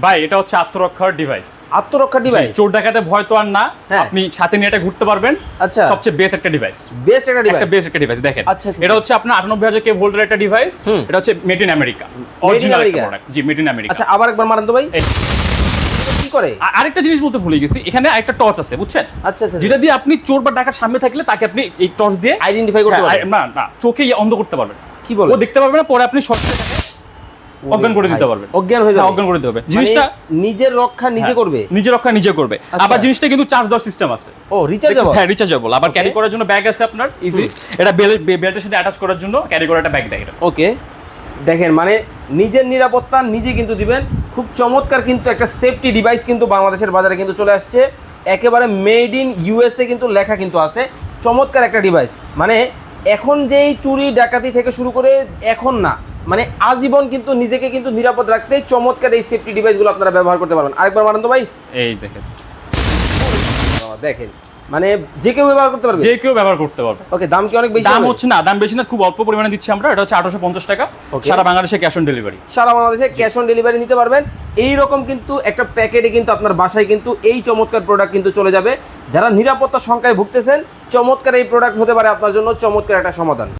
ভাই এটা হচ্ছে আত্মরক্ষার ডিভাইস আত্মরক্ষা ডিভাইস চোর ডাকাতে ভয় তো আর না। হ্যাঁ। আপনি সাথে নিয়ে এটা ঘুরতে পারবেন। আচ্ছা। সবচেয়ে বেস্ট একটা ডিভাইস বেস্ট একটা ডিভাইস বেস্ট একটা ডিভাইস দেখেন। আচ্ছা, আচ্ছা, এটা হচ্ছে আপনার কে ভোল্টের একটা ডিভাইস এটা হচ্ছে made in America original product G made in America আচ্ছা আবার একবার মারেন তো ভাই। করে? আরেকটা জিনিস বলতে ভুলে গেছি এখানে একটা টর্চ আছে বুঝছেন? আচ্ছা আচ্ছা যেটা দিয়ে আপনি চোর বা ডাকার সামনে থাকলে তাকে আপনি এই টর্চ দিয়ে আইডেন্টিফাই করতে হ্যাঁ, পারবেন। না না চোখে অন্ধ করতে পারবেন। কি বলে? ও দেখতে পারবে না পরে আপনি শর্ট অজ্ঞান করে দিতে পারবেন অজ্ঞান হয়ে হ্যাঁ, যাবে অজ্ঞান করে দিতে হবে মানে জিনিসটা নিজের রক্ষা নিজে হ্যাঁ, করবে। নিজে রক্ষা নিজে করবে। আচ্ছা। আবার জিনিসটা কিন্তু চার্জ দেওয়ার সিস্টেম আছে। ও রিচার্জেবল হ্যাঁ রিচার্জেবল আবার ক্যারি করার জন্য ব্যাগ আছে আপনার ইজি এটা বেল্টের সাথে অ্যাটাচ করার জন্য ক্যারি করার একটা ব্যাগ দেয় এটা। ওকে দেখেন মানে নিজের নিরাপত্তা নিজে কিন্তু দিবেন। খুব চমৎকার কিন্তু একটা সেফটি ডিভাইস কিন্তু বাংলাদেশের বাজারে কিন্তু চলে আসছে। একেবারে মেড ইন ইউএসএ কিন্তু লেখা কিন্তু আছে। চমৎকার একটা ডিভাইস মানে এখন যেই চুরি ডাকাতি থেকে শুরু করে এখন না। মানে আজীবন কিন্তু নিজেকে কিন্তু নিরাপদ রাখতে চমৎকার এই সেফটি ডিভাইসগুলো আপনারা ব্যবহার করতে পারবেন। আরেকবার মানেন তো ভাই। এই দেখেন। দেখেন। মানে যে কেউ ব্যবহার করতে পারবে? যে কেউ ব্যবহার করতে পারবে। ওকে দাম কি অনেক বেশি দাম হচ্ছে না দাম বেশি না খুব অল্প পরিমাণে দিচ্ছি আমরা এটা হচ্ছে আঠারোশো পঞ্চাশ টাকা। Okay. সারা বাংলাদেশে ক্যাশ অন ডেলিভারি সারা বাংলাদেশে ক্যাশ অন ডেলিভারি নিতে পারবেন। এই রকম কিন্তু একটা প্যাকেটে কিন্তু আপনার বাসায় কিন্তু এই চমৎকার প্রোডাক্ট কিন্তু চলে যাবে। যারা নিরাপত্তা সংখ্যায় ভুগতেছেন চমৎকার এই প্রোডাক্ট হতে পারে আপনার জন্য চমৎকার একটা সমাধান।